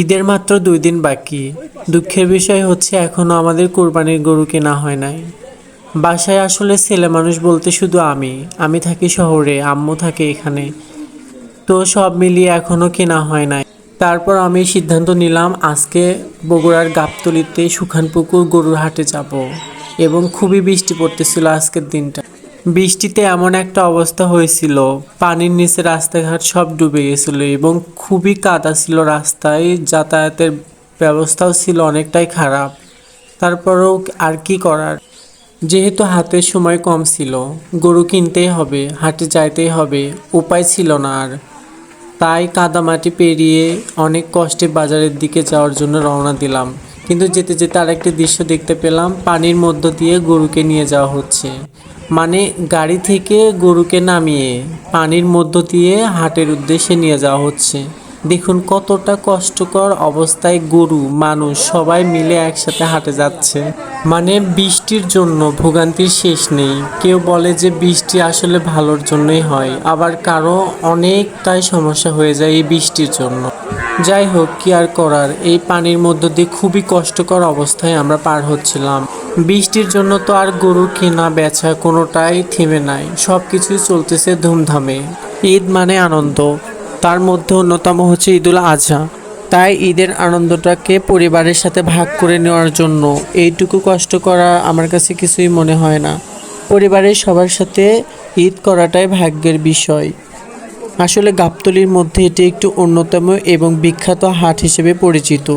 ঈদের মাত্র দুই দিন বাকি। দুঃখের বিষয় হচ্ছে এখনও আমাদের কোরবানির গরু কেনা হয় নাই। বাসায় আসলে ছেলে মানুষ বলতে শুধু আমি। আমি থাকি শহরে, আম্মু থাকে এখানে। তো সব মিলিয়ে এখনও কেনা হয় নাই। তারপর আমি সিদ্ধান্ত নিলাম, আজকে বগুড়ার গাবতলিতে সুখানপুকুর গরুর হাটে যাব। এবং খুবই বৃষ্টি পড়তেছিল আজকের দিনটা। বৃষ্টিতে এমন একটা অবস্থা হয়েছিল। পানির নিচে রাস্তাঘাট সব ডুবে গেছিল এবং খুবই কাদা ছিল রাস্তায়, যাতায়াতের ব্যবস্থাও ছিল অনেকটাই খারাপ। তারপরেও আর কি করার? যেহেতু হাতের সময় কম ছিল, গরু কিনতেই হবে, হাটে যাইতেই হবে, উপায় ছিল না আর। তাই কাদামাটি পেরিয়ে অনেক কষ্টে বাজারের দিকে যাওয়ার জন্য রওনা দিলাম। কিন্তু যেতে যেতে আরেকটি দৃশ্য দেখতে পেলাম, পানির মধ্য দিয়ে গরুকে নিয়ে যাওয়া হচ্ছে। মানে গাড়ি থেকে গরুকে নামিয়ে পানির মধ্য দিয়ে হাটের উদ্দেশ্যে নিয়ে যাওয়া হচ্ছে। দেখুন কতটা কষ্টকর অবস্থায় গরু, মানুষ সবাই মিলে একসাথে হাটে যাচ্ছে। মানে বৃষ্টির জন্য ভোগান্তির শেষ নেই। কেউ বলে যে বৃষ্টি আসলে ভালোর জন্যই হয়, আবার কারও অনেকটাই সমস্যা হয়ে যায় এই বৃষ্টির জন্য। যাই হোক, কি আর করার, এই পানির মধ্য দিয়ে খুবই কষ্টকর অবস্থায় আমরা পার হচ্ছিলাম। বৃষ্টির জন্য তো আর গরু কেনা, বেচা কোনোটাই থেমে নাই। সব কিছুই চলতেছে ধুমধামে। ঈদ মানে আনন্দ। তার মধ্যে অন্যতম হচ্ছে ঈদুল আজহা। তাই ঈদের আনন্দটাকে পরিবারের সাথে ভাগ করে নেওয়ার জন্য এইটুকু কষ্ট করা আমার কাছে কিছুই মনে হয় না। পরিবারের সবার সাথে ঈদ করাটাই ভাগ্যের বিষয়। আসলে গাবতলির মধ্যে এটি একটি অন্যতম এবং বিখ্যাত হাট হিসেবে পরিচিত।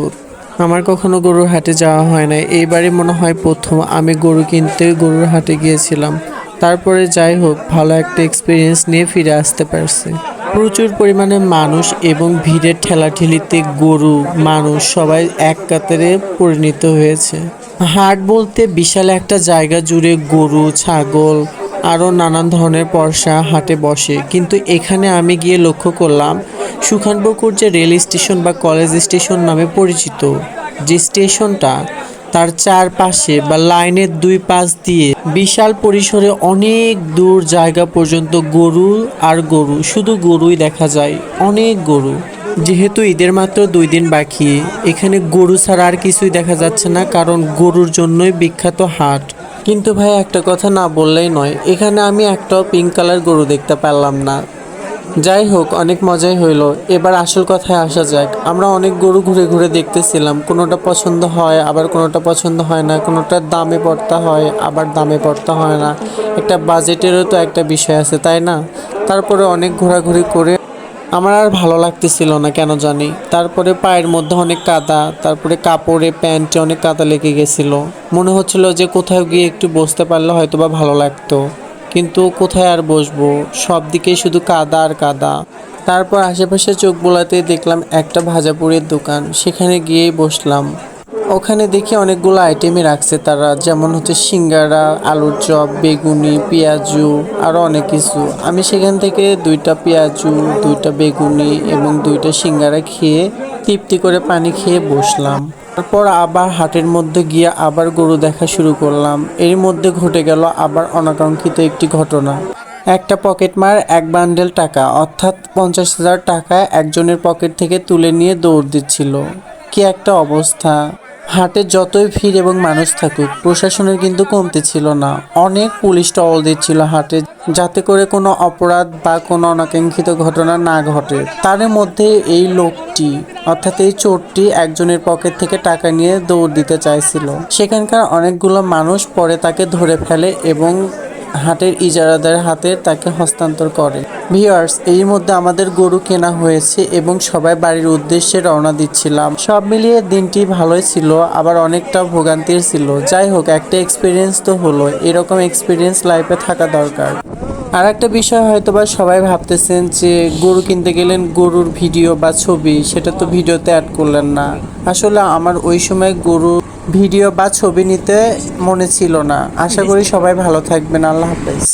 আমার কখনো গরুর হাটে যাওয়া হয় না এইবারই মনে হয় প্রথম আমি গরু কিনতে গরুর হাটে গিয়েছিলাম। তারপরে যাই হোক, ভালো একটা এক্সপিরিয়েন্স নিয়ে ফিরে আসতে পারছি। প্রচুর পরিমাণে মানুষ এবং ভিড়ের ঠেলাঠেলিতে গরু, মানুষ সবাই এক কাতারে পরিণত হয়েছে। হাট বলতে বিশাল একটা জায়গা জুড়ে গরু, ছাগল, আরও নানান ধরনের পরশা হাটে বসে। কিন্তু এখানে আমি গিয়ে লক্ষ্য করলাম, সুখানপুকুর যে রেল স্টেশন বা কলেজ স্টেশন নামে পরিচিত, যে স্টেশনটা তার চারপাশে বা লাইনের দুই পাশ দিয়ে বিশাল পরিসরে অনেক দূর জায়গা পর্যন্ত গরু আর গরু, শুধু গরুই দেখা যায়, অনেক গরু। যেহেতু ঈদের মাত্র দুই দিন বাকি, এখানে গরু ছাড়া আর কিছুই দেখা যাচ্ছে না, কারণ গরুর জন্যই বিখ্যাত হাট। কিন্তু ভাই, একটা কথা না বললেই নয়, এখানে আমি একটাও পিঙ্ক কালার গরু দেখতে পারলাম না। যাই হোক, অনেক মজাই হইল। এবার আসল কথায় আসা যাক। আমরা অনেক গরু ঘুরে ঘুরে দেখতেছিলাম। কোনোটা পছন্দ হয়, আবার কোনোটা পছন্দ হয় না। কোনোটা দামে পড়তা হয়, আবার দামে পড়তা হয় না। একটা বাজেটেরও তো একটা বিষয় আছে, তাই না? তারপরে অনেক ঘোরাঘুরি করে আমার আর ভালো লাগতেছিল না, কেন জানি? তারপরে পায়ের মধ্যে অনেক কাদা, তারপরে কাপড়ে প্যান্টে অনেক কাদা লেগে গেছিল। মনে হচ্ছিল যে কোথাও গিয়ে একটু বসতে পারলে হয়তো বা ভালো লাগতো। কিন্তু কোথায় আর বসবো? সব দিকেই শুধু কাদা আর কাদা। তারপর আশেপাশে চোখ বোলাতে দেখলাম একটা ভাজাপুরের দোকান। সেখানে গিয়েই বসলাম। ওখানে দেখি অনেকগুলো আইটেমই রাখছে তারা, যেমন হচ্ছে সিঙ্গারা, আলুর চপ, বেগুনি, পেঁয়াজু আরও অনেক কিছু। আমি সেখান থেকে দুইটা পেঁয়াজু, দুইটা বেগুনি এবং দুইটা সিঙ্গারা খেয়ে তৃপ্তি করে পানি খেয়ে বসলাম। তারপর আবার হাটের মধ্যে গিয়ে আবার গরু দেখা শুরু করলাম। এর মধ্যে ঘটে গেল আবার অনাকাঙ্ক্ষিত একটি ঘটনা। একটা পকেট মার এক বান্ডেল টাকা, অর্থাৎ পঞ্চাশ হাজার টাকা একজনের পকেট থেকে তুলে নিয়ে দৌড় দিচ্ছিল। কি একটা অবস্থা। হাটে যতই ভিড় এবং মানুষ থাকুক, প্রশাসনের কিন্তু কমতে ছিল না। অনেক পুলিশ টহল দিচ্ছিল হাটে। যাতে করে কোনো অপরাধ বা কোনো অনাকাঙ্ক্ষিত ঘটনা না ঘটে। তার মধ্যে এই লোকটি, অর্থাৎ এই চোরটি একজনের পকেট থেকে টাকা নিয়ে দৌড় দিতে চাইছিল। সেখানকার অনেকগুলো মানুষ পরে তাকে ধরে ফেলে এবং হাটের ইজারাদার হাতে তাকে হস্তান্তর করে। ভিউয়ার্স এই মধ্যে আমাদের গরু কেনা হয়েছে এবং সবাই বাড়ির উদ্দেশ্যে রওনা দিচ্ছিলাম। সব মিলিয়ে দিনটি ভালোই ছিল, আবার অনেকটা ভোগান্তির ছিল। যাই হোক, একটা এক্সপিরিয়েন্স তো হলো। এরকম এক্সপিরিয়েন্স লাইফে থাকা দরকার। আর একটা বিষয় হয়তো বা সবাই ভাবতেছেন যে গরু কিনতে গেলেন গরুর ভিডিও বা ছবি, সেটা তো ভিডিওতে অ্যাড করলেন না। আসলে আমার ওই সময় গরু ভিডিও বা ছবি নিতে মনে ছিল না। আশা করি সবাই ভালো থাকবেন। আল্লাহ হাফেজ।